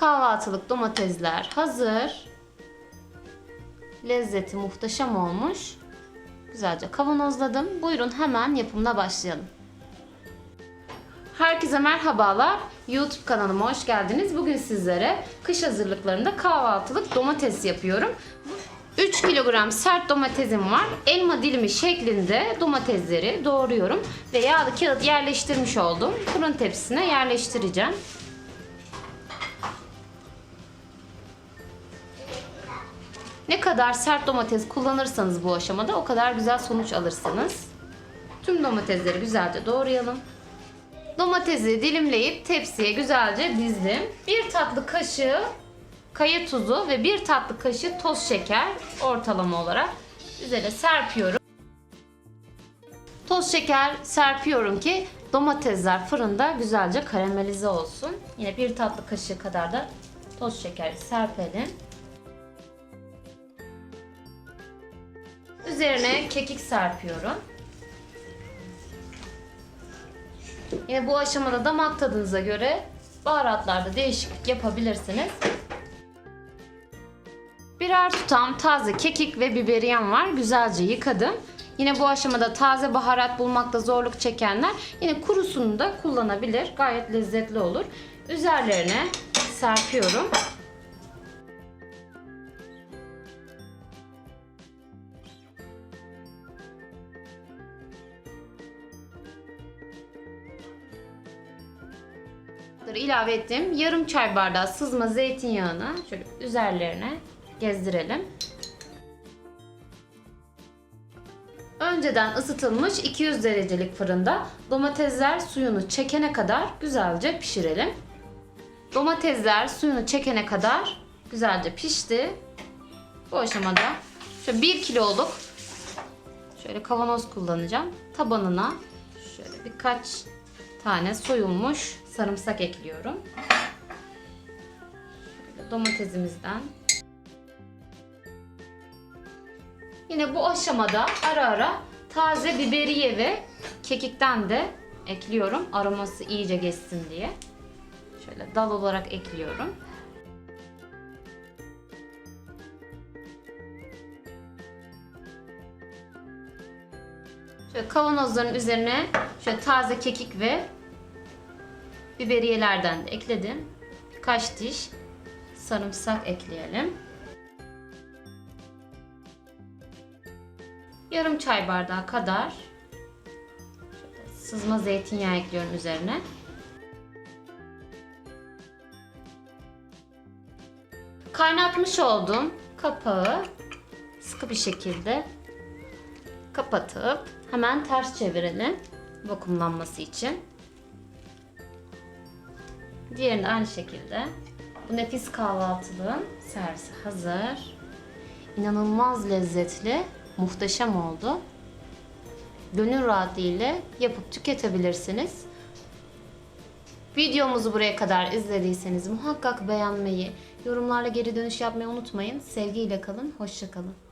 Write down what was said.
Kahvaltılık domatesler hazır. Lezzeti muhteşem olmuş. Güzelce kavanozladım. Buyurun hemen yapımına başlayalım. Herkese merhabalar. YouTube kanalıma hoş geldiniz. Bugün sizlere kış hazırlıklarında kahvaltılık domates yapıyorum. 3 kilogram sert domatesim var. Elma dilimi şeklinde domatesleri doğruyorum ve yağlı kağıt yerleştirmiş olduğum fırın tepsisine yerleştireceğim. Ne kadar sert domates kullanırsanız bu aşamada o kadar güzel sonuç alırsınız. Tüm domatesleri güzelce doğrayalım. Domatesi dilimleyip tepsiye güzelce dizdim. Bir tatlı kaşığı kaya tuzu ve bir tatlı kaşığı toz şeker ortalama olarak üzerine serpiyorum. Toz şeker serpiyorum ki domatesler fırında güzelce karamelize olsun. Yine bir tatlı kaşığı kadar da toz şeker serpelim. Üzerine kekik serpiyorum. Yine bu aşamada damak tadınıza göre baharatlarda değişiklik yapabilirsiniz. Birer tutam taze kekik ve biberiyen var. Güzelce yıkadım. Yine bu aşamada taze baharat bulmakta zorluk çekenler yine kurusunu da kullanabilir. Gayet lezzetli olur. Üzerlerine serpiyorum. İlave ettim. Yarım çay bardağı sızma zeytinyağını şöyle üzerlerine gezdirelim. Önceden ısıtılmış 200 derecelik fırında domatesler suyunu çekene kadar güzelce pişirelim. Domatesler suyunu çekene kadar güzelce pişti. Bu aşamada şöyle 1 kiloluk şöyle kavanoz kullanacağım. Tabanına şöyle birkaç tane soyulmuş sarımsak ekliyorum. Domatesimizden. Yine bu aşamada ara ara taze biberiye ve kekikten de ekliyorum. Aroması iyice geçsin diye. Şöyle dal olarak ekliyorum. Şöyle kavanozların üzerine şöyle taze kekik ve biberiyelerden de ekledim. Birkaç diş sarımsak ekleyelim. Yarım çay bardağı kadar sızma zeytinyağı ekliyorum üzerine. Kaynatmış olduğum kapağı sıkı bir şekilde kapatıp hemen ters çevirelim vakumlanması için. Diğerini aynı şekilde. Bu nefis kahvaltılığın servisi hazır. İnanılmaz lezzetli, muhteşem oldu. Gönül rahatlığıyla yapıp tüketebilirsiniz. Videomuzu buraya kadar izlediyseniz muhakkak beğenmeyi, yorumlarla geri dönüş yapmayı unutmayın. Sevgiyle kalın, hoşça kalın.